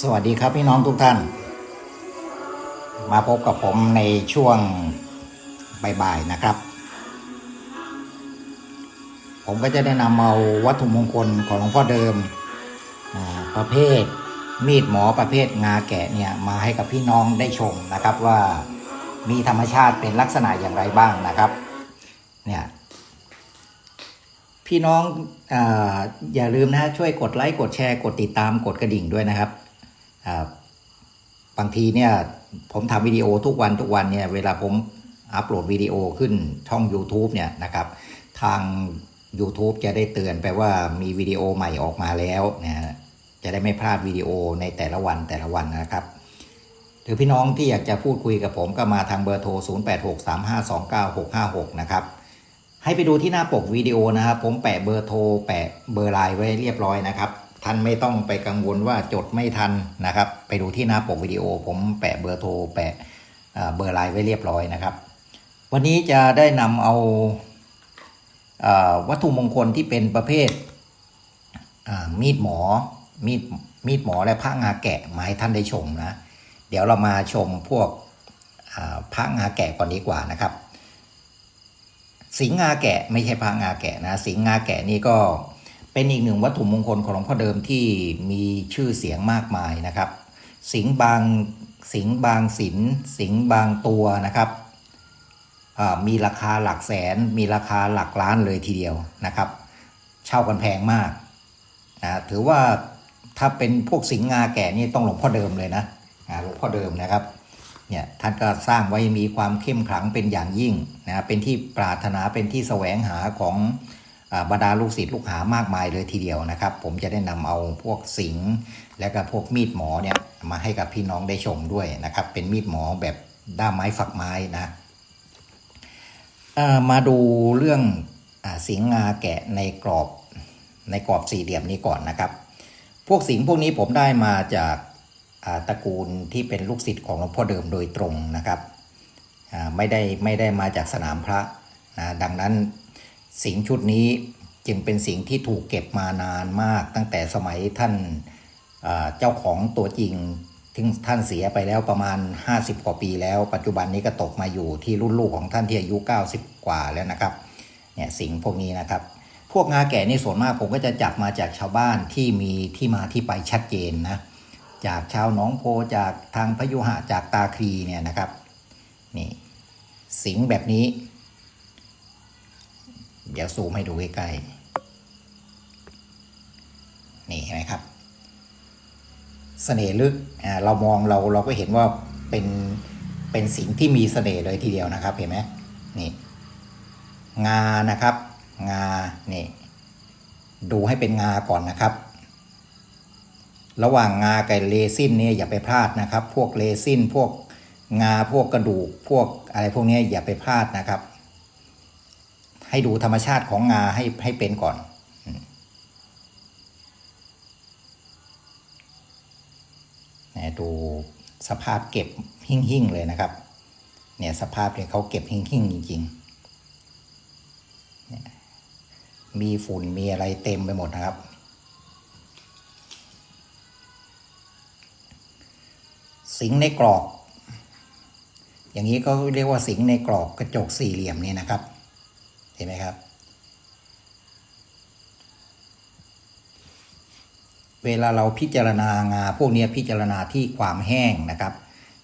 สวัสดีครับพี่น้องทุกท่าน มาพบกับผมในช่วงบ่ายๆนะครับ ผมก็จะได้นำเอาวัตถุมงคลของหลวงพ่อเดิม ประเภทมีดหมอประเภทงาแกะเนี่ยมาให้กับพี่น้องได้ชมนะครับว่ามีธรรมชาติเป็นลักษณะอย่างไรบ้างนะครับเนี่ยพี่น้องออย่าลืมนะช่วยกดไลค์กดแชร์กดติดตามกดกระดิ่งด้วยนะครับ บางทีเนี่ยผมทำวิดีโอทุกวันทุกวันเนี่ยเวลาผมอัปโหลดวิดีโอขึ้นช่อง YouTube เนี่ยนะครับทาง YouTube จะได้เตือนไปว่ามีวิดีโอใหม่ออกมาแล้วนะฮะจะได้ไม่พลาดวิดีโอในแต่ละวันแต่ละวันนะครับหรือพี่น้องที่อยากจะพูดคุยกับผมก็มาทางเบอร์โทร 0863529656 นะครับ ให้ไปดูที่หน้าปกวิดีโอนะครับ ผมแปะเบอร์โทร แปะเบอร์ไลน์ไว้เรียบร้อยนะครับ ท่านไม่ต้องไปกังวลว่าจดไม่ทันนะครับ ไปดูที่หน้าปกวิดีโอ ผมแปะเบอร์โทรแปะเบอร์ไลน์ไว้เรียบร้อยนะครับ วันนี้จะได้นำเอาวัตถุมงคลที่เป็นประเภทมีดหมอมีดมีดหมอและพระงาแกะมาให้ท่านได้ชมนะ เดี๋ยวเรามาชมพวกอ่าพระงาแกะก่อนดีกว่านะครับ สิงงาแกะไม่ใช่พระงาแกะนะ สิงงาแกะนี่ก็ เป็นอีกหนึ่งวัตถุมงคลของหลวงพ่อเดิมที่มีชื่อเสียงมากมายนะครับ สิงบางสิงบางสินสิงบางตัวนะครับมีราคาหลักแสน มีราคาหลักล้านเลยทีเดียวนะครับ เช่ากันแพงมากนะถือว่าถ้าเป็นพวกสิงห์งาแก่นี่ต้องหลวงพ่อเดิมเลยนะหลวงพ่อเดิมนะครับเนี่ยท่านก็สร้างไว้มีความเข้มขลังเป็นอย่างยิ่งนะเป็นที่ปรารถนาเป็นที่แสวงหาของ บรรดาลูกศิษย์ลูกหามากมายเลยทีเดียวนะครับ ผมจะได้นำเอาพวกสิงและก็พวกมีดหมอเนี่ยมาให้กับพี่น้องได้ชมด้วยนะครับ เป็นมีดหมอแบบด้ามไม้ฝักไม้นะเอ่อมาดูเรื่องอสิงงาแกะในกรอบในกรอบสี่เหลี่ยมนี้ก่อนนะครับ พวกสิงพวกนี้ผมได้มาจากาตระกูลที่เป็นลูกศิษย์ของหลวงพ่อเดิมโดยตรงนะครับไม่ได้ไม่ได้มาจากสนามพระนะดังนั้น สิงชุดนี้จึงเป็นสิ่งที่ถูกเก็บมานานมาก ตั้งแต่สมัยท่านเจ้าของตัวจริงที่ท่านเสียไปแล้วประมาณ 50 กว่าปีแล้ว ปัจจุบันนี้ก็ตกมาอยู่ที่รุ่นลูกของท่านที่อายุ 90 กว่าแล้วนะครับเนี่ยสิงพวกนี้นะครับ พวกงาแก่นี่ส่วนมากผมก็จะจับมาจากชาวบ้านที่มีที่มาที่ไปชัดเจนนะจากชาวหนองโพจากทางพยุหะจากตาคลีเนี่ยนะครับนี่สิงแบบนี้ เดี๋ยวซูมให้ดูใกล้ๆนี่เห็นไหมครับเสน่ห์ลึกอ่าเรามองเราเราก็เห็นว่าเป็นเป็นสิ่งที่มีเสน่ห์เลยทีเดียวนะครับเห็นไหมนี่ งานะครับ งานี่ดูให้เป็นงาก่อนนะครับ ระหว่างงากับเลซินเนี่ยอย่าไปพลาดนะครับ พวกเลซินพวกงาพวกกระดูก พวกอะไรพวกนี้อย่าไปพลาดนะครับ ให้ดูธรรมชาติของงาให้ให้เป็นก่อนนดูสภาพเก็บหิ่งๆเลยนะครับ เนี่ยสภาพเนี่ยเขาเก็บหิ่งๆจริงๆ มีฝุ่นมีอะไรเต็มไปหมดนะครับ สิงในกรอบ อย่างนี้ก็เรียกว่าสิงในกรอบกระจกสี่เหลี่ยมนี่นะครับ เห็นไหมครับ เวลาเราพิจารณางาพวกนี้พิจารณาที่ความแห้งนะครับ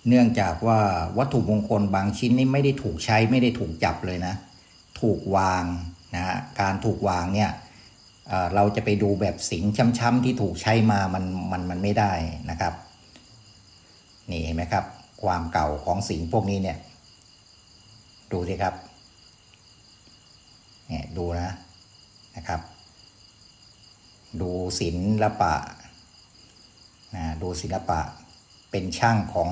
เนื่องจากว่าวัตถุมงคลบางชิ้นนี่ไม่ได้ถูกใช้ไม่ได้ถูกจับเลยนะ ถูกวางนะฮะการถูกวางเนี่ยเเราจะไปดูแบบสิงช้ำๆที่ถูกใช้มามันมันมันไม่ได้นะครับ นี่เห็นไหมครับ ความเก่าของสิงพวกนี้เนี่ย ดูสิครับ เนี่ยดูนะนะครับ ดูศิลปะนะดูศิลปะเป็นช่างของ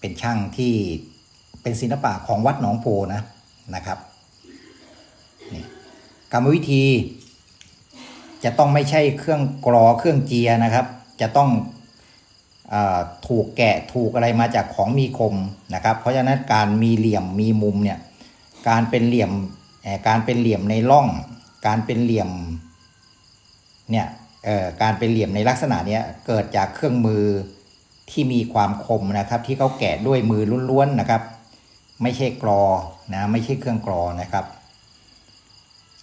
เป็นช่างที่เป็นศิลปะของวัดหนองโพนะนะครับนี่กรรมวิธีจะต้องไม่ใช่เครื่องกรอเครื่องเจียนะครับ จะต้องอถูกแกะถูกอะไรมาจากของมีคมนะครับ เพราะฉะนั้นการมีเหลี่ยมมีมุมเนี่ย การเป็นเหลี่ยมการเป็นเหลี่ยมในร่อง การเป็นเหลี่ยมเนี่ยการเป็นเหลี่ยมในลักษณะเนี้ยเกิดจากเครื่องมือที่มีความคมนะครับ ที่เขาแกะด้วยมือล้วนๆนะครับ ไม่ใช่กรอนะไม่ใช่เครื่องกรอนะครับ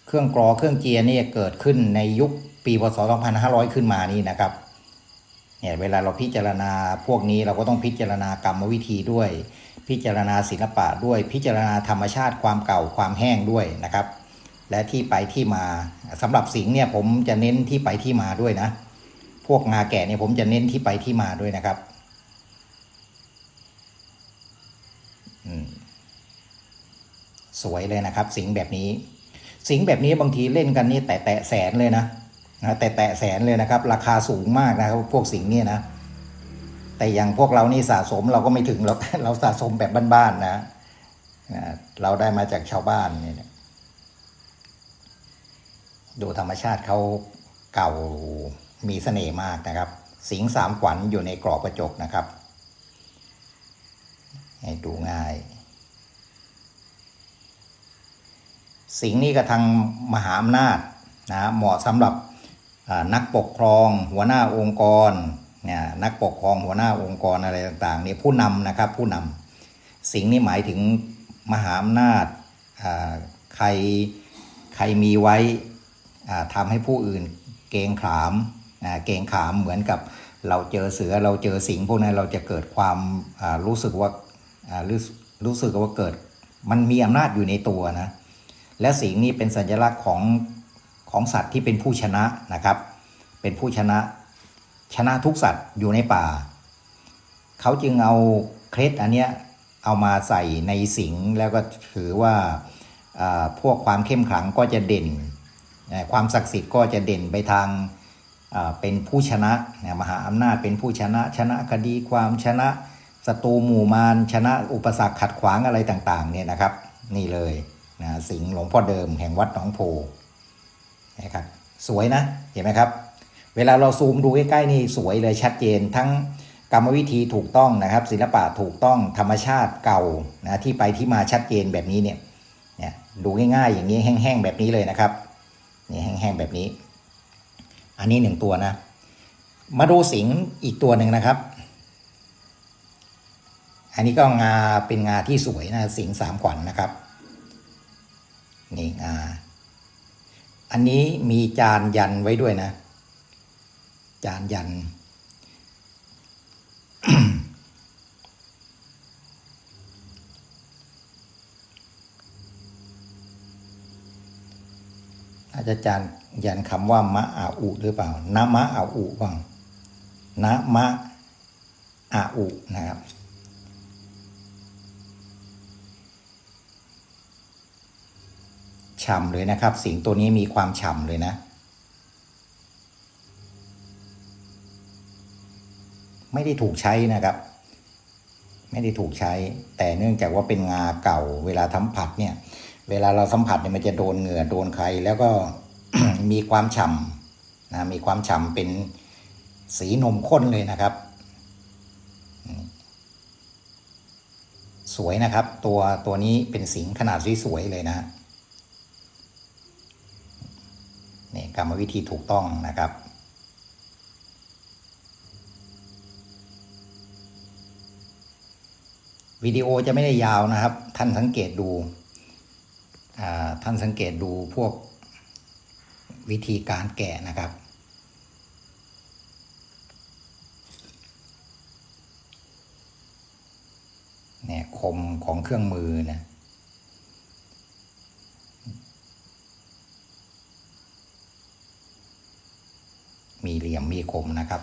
เครื่องกรอเครื่องเจียร์นี่เกิดขึ้นในยุคปีพศ 2500 ขึ้นมานี่นะครับ เนี่ยเวลาเราพิจารณาพวกนี้เราก็ต้องพิจารณากรรมวิธีด้วย พิจารณาศิลปะด้วย พิจารณาธรรมชาติความเก่าความแห้งด้วยนะครับ และที่ไปที่มาสำหรับสิงห์เนี่ยผมจะเน้นที่ไปที่มาด้วยนะ พวกงาแกะเนี่ยผมจะเน้นที่ไปที่มาด้วยนะครับสวยเลยนะครับ สิงห์แบบนี้ สิงห์แบบนี้บางทีเล่นกันนี่แตะแตะแสนเลยนะ นะแตะแตะแสนเลยนะครับ ราคาสูงมากนะครับ พวกสิงห์นี่นะ แต่อย่างพวกเรานี่สะสมเราก็ไม่ถึงเราเราสะสมแบบบ้านๆนะนะเราได้มาจากชาวบ้านเนี่ยดูธรรมชาติเขาเก่ามีเสน่ห์มากนะครับ สิงห์สามขวัญอยู่ในกรอบกระจกนะครับ ให้ดูง่าย สิงห์นี่ก็ทางมหาอำนาจนะเหมาะสำหรับ นักปกครองหัวหน้าองค์กรเนี่ยนักปกครองหัวหน้าองค์กรอะไรต่างๆนี่ผู้นำนะครับผู้นำสิงนี่หมายถึงมหาอำนาจใครใครมีไว้ทำให้ผู้อื่นเกรงขามเกรงขามเหมือนกับเราเจอเสือเราเจอสิงพวกนั้นเราจะเกิดความรู้สึกว่ารู้รู้สึกว่าเกิด มันมีอำนาจอยู่ในตัวนะและสิงนี่เป็นสัญลักษณ์ของ ของสัตว์ที่เป็นผู้ชนะนะครับ เป็นผู้ชนะ ชนะทุกสัตว์อยู่ในป่า เขาจึงเอาเคล็ดอันเนี้ยเอามาใส่ในสิงแล้วก็ถือว่าพวกความเข้มขลังก็จะเด่น ความศักดิ์สิทธิ์ก็จะเด่นไปทางเป็นผู้ชนะนมหาอำนาจเป็นผู้ชนะ ชนะคดีความชนะศัตรูหมู่มารชนะอุปสรรคขัดขวางอะไรต่างๆเนี่ยนะครับ นี่เลยนะสิงห์หลวงพ่อเดิมแห่งวัดหนองโพ นะครับสวยนะเห็นไหมครับ เวลาเราซูมดูใกล้ๆนี่สวยเลยชัดเจน ทั้งกรรมวิธีถูกต้องนะครับ ศิลปะถูกต้องธรรมชาติเก่านะที่ไปที่มาชัดเจนแบบนี้เนี่ยเนี่ยดูง่ายๆอย่างนี้แห้งๆแบบนี้เลยนะครับนี่แห้งๆแบบนี้ อันนี้หนึ่งตัวนะ มาดูสิงห์อีกตัวหนึ่งนะครับ อันนี้ก็งาเป็นงาที่สวยนะสิงห์สามขวัญนนะครับนี่งา อันนี้มีจานยันไว้ด้วยนะ จานยัน อาจารย์ยันคำว่ามะอาอุหรือเปล่านะมะอาอุบ้างนะมะอาอุนะครับ ฉ่ำเลยนะครับ สิงตัวนี้มีความฉ่ำเลยนะ ไม่ได้ถูกใช้นะครับ ไม่ได้ถูกใช้ แต่เนื่องจากว่าเป็นงาเก่า เวลาสัมผัสเนี่ย เวลาเราสัมผัสเนี่ยมันจะโดนเหงื่อโดนใคร แล้วก็มีความฉ่ำนะมีความฉ่ำเป็นสีนมข้นเลยนะครับ สวยนะครับ ตัวตัวนี้เป็นสิงขนาดสวยๆเลยนะนี่ กรรมวิธีถูกต้องนะครับ วิดีโอจะไม่ได้ยาวนะครับ ท่านสังเกตดูท่านสังเกตดูพวกวิธีการแกะนะครับเนี่ยคมของเครื่องมือนะ มีเหลี่ยมมีคมนะครับ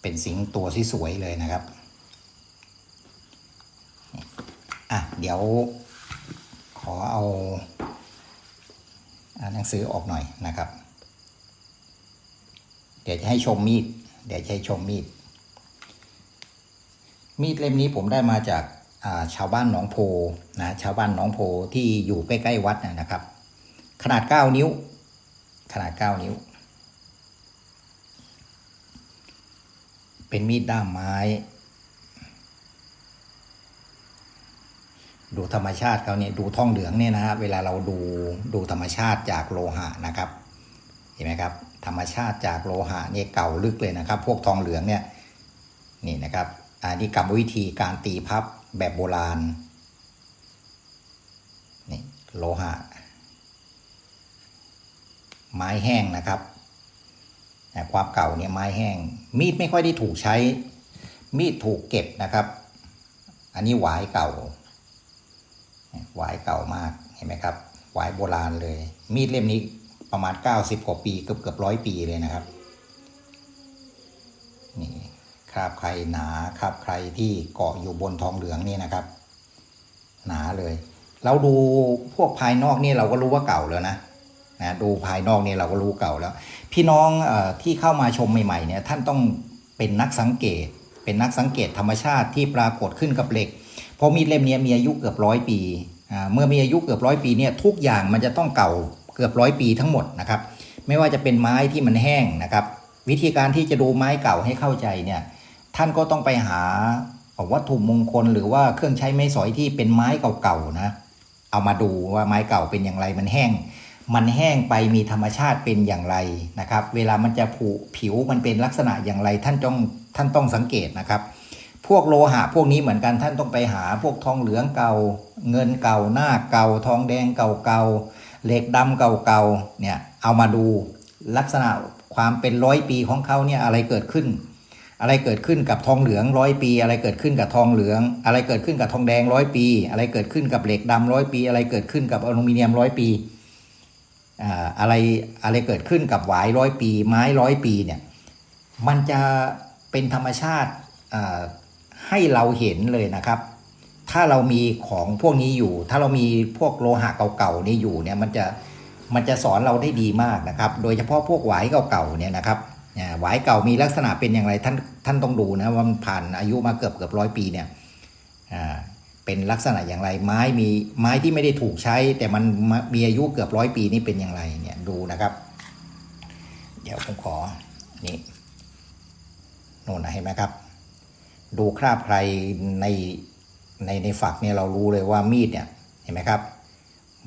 เป็นสิงตัวที่สวยเลยนะครับอะเดี๋ยวขอเอาหนังสือออกหน่อยนะครับ เดี๋ยวจะให้ชมมีด เดี๋ยวจะให้ชมมีด มีดเล่มนี้ผมได้มาจากาชาวบ้านหนองโพนะชาวบ้านหนองโพที่อยู่ใกล้ๆวัดนะนะครับ ขนาด 9 นิ้ว ขนาด 9 นิ้ว เป็นมีดด้ามไม้ ดูธรรมชาติเขาเนี่ยดูท่องเหลืองเนี่ยนะฮะเวลาเราดูดูธรรมชาติจากโลหะนะครับ เห็นไหมครับ ธรรมชาติจากโลหะเนี่ยเก่าลึกเลยนะครับ พวกทองเหลืองเนี่ยนี่นะครับอันนี้กรรมวิธีการตีพับแบบโบราณนี่โลหะ ไม้แห้งนะครับ ความเก่าเนี่ยไม้แห้ง มีดไม่ค่อยได้ถูกใช้ มีดถูกเก็บนะครับ อันนี้หวายเก่า หวายเก่ามากเห็นไหมครับ หวายโบราณเลย มีดเล่มนี้ประมาณ 90 กว่าปีเกือบเกือบร้อยปีเลยนะครับนี่คราบใครหนาคราบใครที่เกาะอยู่บนทองเหลืองนี่นะครับ หนาเลย เราดูพวกภายนอกนี่เราก็รู้ว่าเก่าแล้วนะ นะดูภายนอกเนี่ยเราก็รู้เก่าแล้ว พี่น้องอที่เข้ามาชมใหม่ๆเนี่ยท่านต้องเป็นนักสังเกต เป็นนักสังเกตธรรมชาติที่ปรากฏขึ้นกับเหล็ก เพราะมีดเล่มนี้มีอายุเกือบร้อยปี เมื่อมีอายุเกือบร้อยปีเนี่ยทุกอย่างมันจะต้องเก่าเกือบร้อยปีทั้งหมดนะครับ ไม่ว่าจะเป็นไม้ที่มันแห้งนะครับ วิธีการที่จะดูไม้เก่าให้เข้าใจเนี่ยท่านก็ต้องไปหาวัตถุมงคลหรือว่าเครื่องใช้ไม้สอยที่เป็นไม้เก่าๆนะ เอามาดูว่าไม้เก่าเป็นอย่างไรมันแห้ง มันแห้งไปมีธรรมชาติเป็นอย่างไรนะครับ เวลามันจะผุผิวมันเป็นลักษณะอย่างไรท่านต้องท่านต้องสังเกตนะครับ พวกโลหะพวกนี้เหมือนกันท่านต้องไปหาพวกทองเหลืองเก่า เงินเก่าหน้าเก่า ทองแดงเก่าๆเหล็กดำเก่าๆเนี่ยเอามาดูลักษณะความเป็นร้อยปีของเขาเนี่ยอะไรเกิดขึ้น อะไรเกิดขึ้นกับทองเหลืองร้อยปี อะไรเกิดขึ้นกับทองเหลือง อะไรเกิดขึ้นกับทองแดงร้อยปี อะไรเกิดขึ้นกับเหล็กดำร้อยปี อะไรเกิดขึ้นกับอลูมิเนียมร้อยปี อะไรอะไรเกิดขึ้นกับหวายร้อยปี ไม้ร้อยปีเนี่ยมันจะเป็นธรรมชาติให้เราเห็นเลยนะครับ ถ้าเรามีของพวกนี้อยู่ ถ้าเรามีพวกโลหะเก่าๆนี่อยู่เนี่ยมันจะมันจะสอนเราได้ดีมากนะครับ โดยเฉพาะพวกหวายเก่าๆเนี่ยนะครับหวายเก่ามีลักษณะเป็นอย่างไรท่านท่านต้องดูนะว่ามันผ่านอายุมาเกือบเกือบร้อยปีเนี่ย เป็นลักษณะอย่างไร ไม้มีไม้ที่ไม่ได้ถูกใช้ แต่มันมีอายุเกือบร้อยปีนี่เป็นอย่างไรเนี่ยดูนะครับ เดี๋ยวผมขอนี่โน่นนะเห็นไหมครับ ดูคราบใครในในในฝักเนี่ยเรารู้เลยว่ามีดเนี่ยเห็นไหมครับ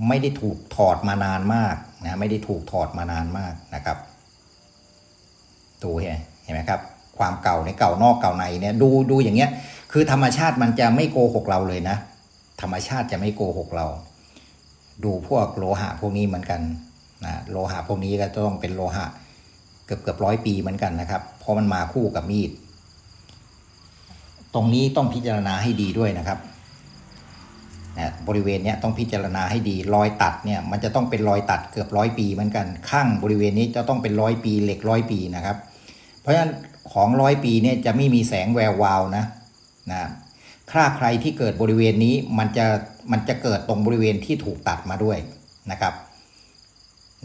ไม่ได้ถูกถอดมานานมากนะไม่ได้ถูกถอดมานานมากนะครับดูเห็นไหมครับ ความเก่าในเก่านอกเก่าในเนี่ยดูดูอย่างเงี้ย คือธรรมชาติมันจะไม่โกหกเราเลยนะ ธรรมชาติจะไม่โกหกเรา ดูพวกโลหะพวกนี้เหมือนกันนะโลหะพวกนี้ก็ต้องเป็นโลหะเกือบเกือบร้อยปีเหมือนกันนะครับ เพราะมันมาคู่กับมีด ตรงนี้ต้องพิจารณาให้ดีด้วยนะครับนะบริเวณนี้ต้องพิจารณาให้ดีรอยตัดเนี่ยมันจะต้องเป็นรอยตัดเกือบร้อยปีเหมือนกัน ข้างบริเวณนี้จะต้องเป็นร้อยปีเหล็กร้อยปีนะครับ เพราะฉะนั้นของร้อยปีเนี่ยจะไม่มีแสงแวววาวนะ นะคราใครที่เกิดบริเวณนี้มันจะมันจะเกิดตรงบริเวณที่ถูกตัดมาด้วยนะครับ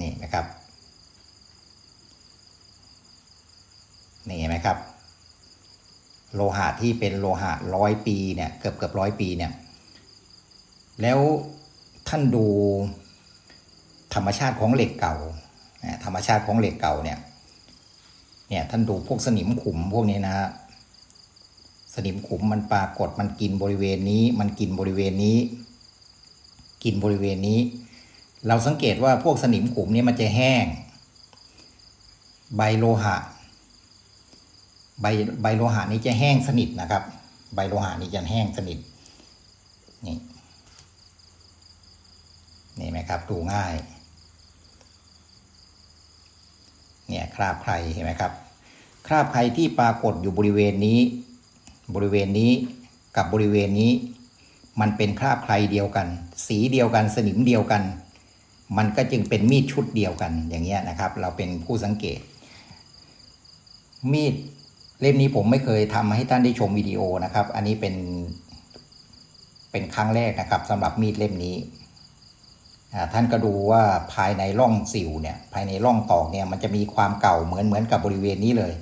นี่นะครับนี่เห็นไหมครับ โลหะที่เป็นโลหะร้อยปีเนี่ยเกือบเกือบร้อยปีเนี่ยแล้วท่านดูธรรมชาติของเหล็กเก่าธรรมชาติของเหล็กเก่าเนี่ยเนี่ยท่านดูพวกสนิมขุมพวกนี้นะฮะ สนิมขุมมันปรากฏมันกินบริเวณนี้ มันกินบริเวณนี้ กินบริเวณนี้ เราสังเกตว่าพวกสนิมขุมนี้มันจะแห้ง ใบโลหะ ใบใบโลหะนี้จะแห้งสนิทนะครับ ใบโลหะนี้จะแห้งสนิทนี่นี่ไหมครับดูง่าย เนี่ยคราบใครเห็นไหมครับ คราบใครที่ปรากฏอยู่บริเวณนี้ บริเวณนี้กับบริเวณนี้ มันเป็นคราบใครเดียวกัน สีเดียวกันสนิมเดียวกัน มันก็จึงเป็นมีดชุดเดียวกันอย่างเงี้ยนะครับ เราเป็นผู้สังเกต มีดเล่มนี้ผมไม่เคยทำให้ท่านได้ชมวิดีโอนะครับ อันนี้เป็นเป็นครั้งแรกนะครับสำหรับมีดเล่มนี้ท่านก็ดูว่าภายในร่องสิวเนี่ยภายในร่องตอกเนี่ยมันจะมีความเก่าเหมือนเหมือนกับบริเวณนี้เลย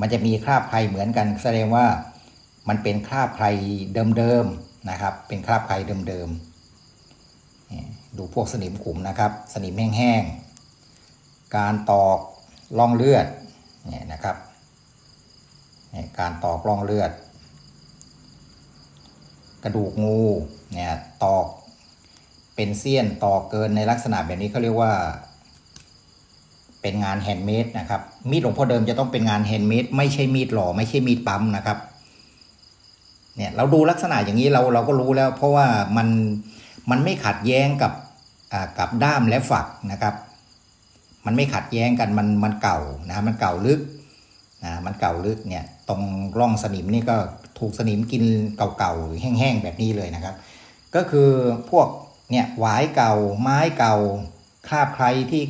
มันจะมีคราบใครเหมือนกัน แสดงว่า มันเป็นคราบใครเดิมๆนะครับ เป็นคราบใครเดิมๆดูพวกสนิมขุมนะครับ สนิมแห้งๆ การตอกร่องเลือดเนี่ยนะครับการตอกร่องเลือด กระดูกงูเนี่ยตอกเป็นเสี้ยนตอกเกินในลักษณะแบบนี้เขาเรียกว่าเเป็นงานแฮนด์เมดนะครับมีดหลวงพ่อเดิมจะต้องเป็นงานแฮนด์เมดไม่ใช่มีดหล่อไม่ใช่มีดปั๊มนะครับ เนี่ยเราดูลักษณะอย่างนี้เราเราก็รู้แล้ว เพราะว่ามันมันไม่ขัดแย้งกับกับด้ามและฝักนะครับ มันไม่ขัดแย้งกันมันมันเก่านะมันเก่าลึกนะมันเก่าลึกเนี่ยตรงร่องสนิมนี่ก็ถูกสนิมกินเก่าๆแห้งๆแบบนี้เลยนะครับ ก็คือพวกเนี่ยหวายเก่าไม้เก่าคราบใครที่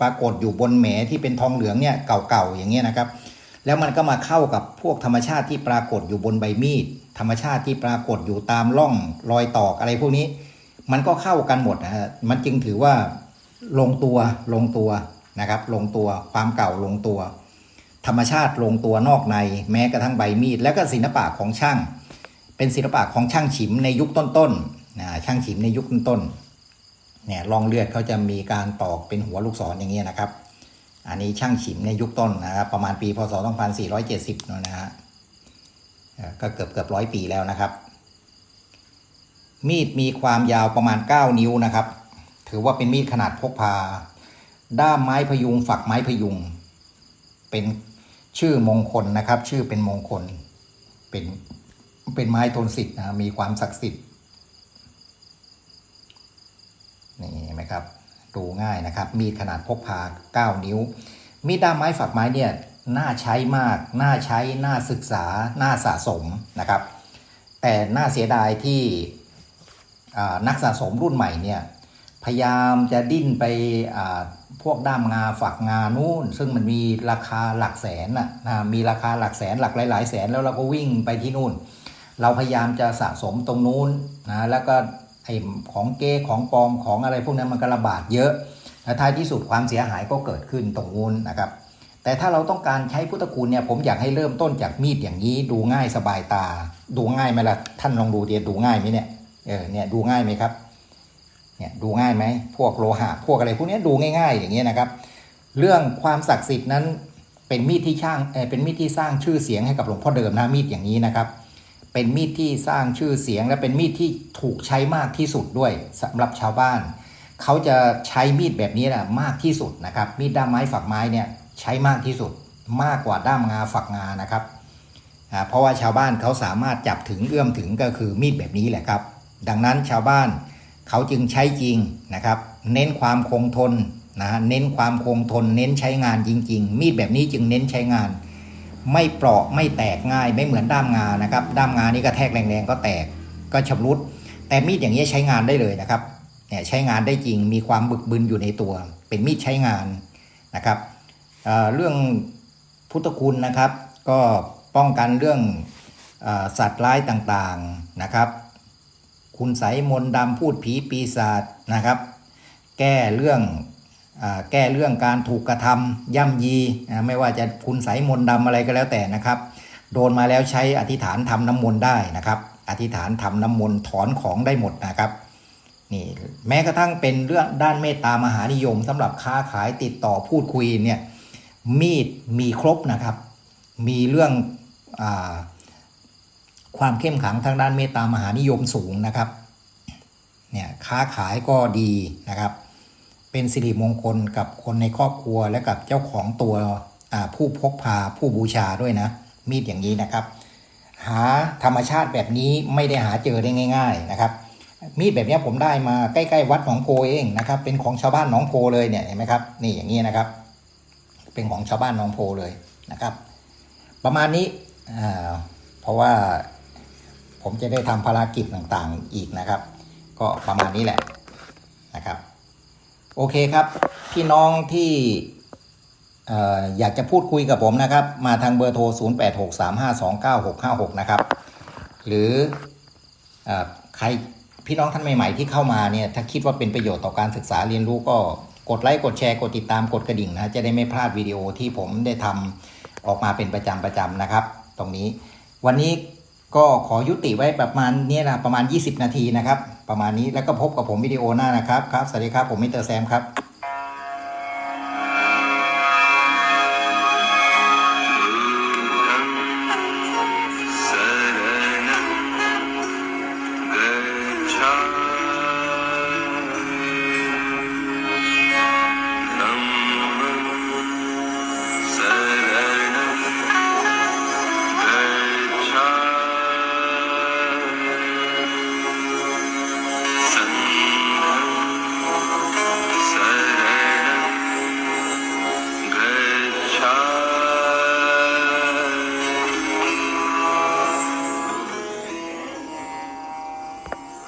ปรากฏอยู่บนแหมที่เป็นทองเหลืองเนี่ยเก่าๆอย่างเงี้ยนะครับ แล้วมันก็มาเข้ากับพวกธรรมชาติที่ปรากฏอยู่บนใบมีด ธรรมชาติที่ปรากฏอยู่ตามร่องรอยตอกอะไรพวกนี้ มันก็เข้ากันหมดนะฮะมันจึงถือว่าลงตัวลงตัวนะครับ ลงตัวความเก่าลงตัว ธรรมชาติลงตัวนอกในแม้กระทั่งใบมีด แล้วก็ศิลปะของช่าง เป็นศิลปะของช่างฉิมในยุคต้นๆนะช่างฉิมในยุคต้นๆเนี่ยรองเลือดเขาจะมีการตอกเป็นหัวลูกศรอย่างเงี้ยนะครับ อันนี้ช่างฉิมในยุคต้นนะครับประมาณปีพศ 2470นะฮะ ก็เกือบเกือบร้อยปีแล้วนะครับ มีดมีความยาวประมาณ 9 นิ้วนะครับ ถือว่าเป็นมีดขนาดพกพา ด้ามไม้พยุงฝักไม้พยุง เป็นชื่อมงคลนะครับ ชื่อเป็นมงคล เป็นเป็นไม้ทนสิทธิ์นะมีความศักดิ์สิทธิ์นี่เห็นไหมครับ ดูง่ายนะครับ มีดขนาดพกพา 9 นิ้ว มีดด้ามไม้ฝักไม้เนี่ย น่าใช้มาก น่าใช้ น่าศึกษา น่าสะสมนะครับ แต่น่าเสียดายที่นักสะสมรุ่นใหม่เนี่ยพยายามจะดิ้นไปพวกด้ามงาฝักงานู่น ซึ่งมันมีราคาหลักแสนน่ะนะมีราคาหลักแสนหลักหลาย ๆ แสนแล้วเราก็วิ่งไปที่นู่น เราพยายามจะสะสมตรงนู้นนะแล้วก็ไอของเก้ของปลอมของอะไรพวกนั้นมันก็ระบาดเยอะและท้ายที่สุดความเสียหายก็เกิดขึ้นตรงนู้นนะครับ แต่ถ้าเราต้องการใช้พุทธคุณเนี่ยผมอยากให้เริ่มต้นจากมีดอย่างนี้ ดูง่ายสบายตา ดูง่ายไหมล่ะท่านลองดูเดียดูง่ายไหมเนี่ยเออเนี่ยดูง่ายไหมครับเนี่ยดูง่ายไหมพวกโลหะพวกอะไรพวกนี้ดูง่าย ๆ อย่างเงี้นะครับ เรื่องความศักดิ์สิทธิ์นั้นเป็นมีดที่ช่างเออเป็นมีดที่สร้างชื่อเสียงให้กับหลวงพ่อเดิมนะมีดอย่างนี้นะครับ เป็นมีดที่สร้างชื่อเสียงและเป็นมีดที่ถูกใช้มากที่สุดด้วยสำหรับชาวบ้านเขาจะใช้มีดแบบนี้นะมากที่สุดนะครับ มีดด้ามไม้ฝักไม้เนี่ย ใช้มากที่สุดมากกว่าด้ามงาฝักงานะครับ เพราะว่าชาวบ้านเขาสามารถจับถึงเอื้อมถึงก็คือมีดแบบนี้แหละครับ ดังนั้นชาวบ้านเขาจึงใช้จริงนะครับ เน้นความคงทนนะฮะเน้นความคงทน เน้นใช้งานจริง ๆ มีดแบบนี้จึงเน้นใช้งาน ไม่เปราะไม่แตกง่ายไม่เหมือนด้ามงานะครับ ด้ามงานี่กระแทกแรงๆก็แตกก็ชำรุด แต่มีดอย่างนี้ใช้งานได้เลยนะครับเนี่ยใช้งานได้จริงมีความบึกบึนอยู่ในตัว เป็นมีดใช้งานนะครับ เรื่องพุทธคุณนะครับ ก็ป้องกันเรื่องอสัตว์ร้ายต่างๆนะครับ คุณไสมนดำพูดผีปีศาจนะครับ แก้เรื่องอแก้เรื่องการถูกกระทำย่ำยีนะไม่ว่าจะคุณไสมนดำอะไรก็แล้วแต่นะครับ โดนมาแล้วใช้อธิษฐานทำน้ำมนต์ได้นะครับ อธิษฐานทำน้ำมนต์ถอนของได้หมดนะครับนี่แม้กระทั่งเป็นเรื่องด้านเมตตามหานิยมสำหรับค้าขายติดต่อพูดคุยเนี่ย มีดมีครบนะครับ มีเรื่องอความเข้มขังทางด้านเมตตามหานิยมสูงนะครับเนี่ยค้าขายก็ดีนะครับ เป็นสิริมงคลกับคนในครอบครัวและกับเจ้าของตัวผู้พกพาผู้บูชาด้วยนะ มีดอย่างนี้นะครับ หาธรรมชาติแบบนี้ไม่ได้หาเจอได้ง่าย ๆนะครับ มีดแบบนี้ผมได้มาใกล้ ๆ วัดหนองโพเองนะครับ เป็นของชาวบ้านหนองโพเลยเนี่ยเห็นไหมครับนี่อย่างนี้นะครับ เป็นของชาวบ้านหนองโพเลยนะครับ ประมาณนี้เพราะว่าผมจะได้ทำภารกิจต่างๆอีกนะครับ ก็ประมาณนี้แหละนะครับ โอเคครับ พี่น้องที่ออยากจะพูดคุยกับผมนะครับ มาทางเบอร์โทร 0863529656 นะครับ หรืออใครพี่น้องท่านใหม่ ๆ ที่เข้ามาเนี่ยถ้าคิดว่าเป็นประโยชน์ต่อการศึกษาเรียนรู้ก็ กดไลค์กดแชร์กดติดตามกดกระดิ่งนะจะได้ไม่พลาดวิดีโอที่ผมได้ทำออกมาเป็นประจำประจำนะครับ ตรงนี้ วันนี้ก็ขอยุติไว้ประมาณนี้นะประมาณ 20 นาทีนะครับ ประมาณนี้แล้วก็พบกับผมวิดีโอหน้านะครับครับสวัสดีครับผมมิสเตอร์แซมครับ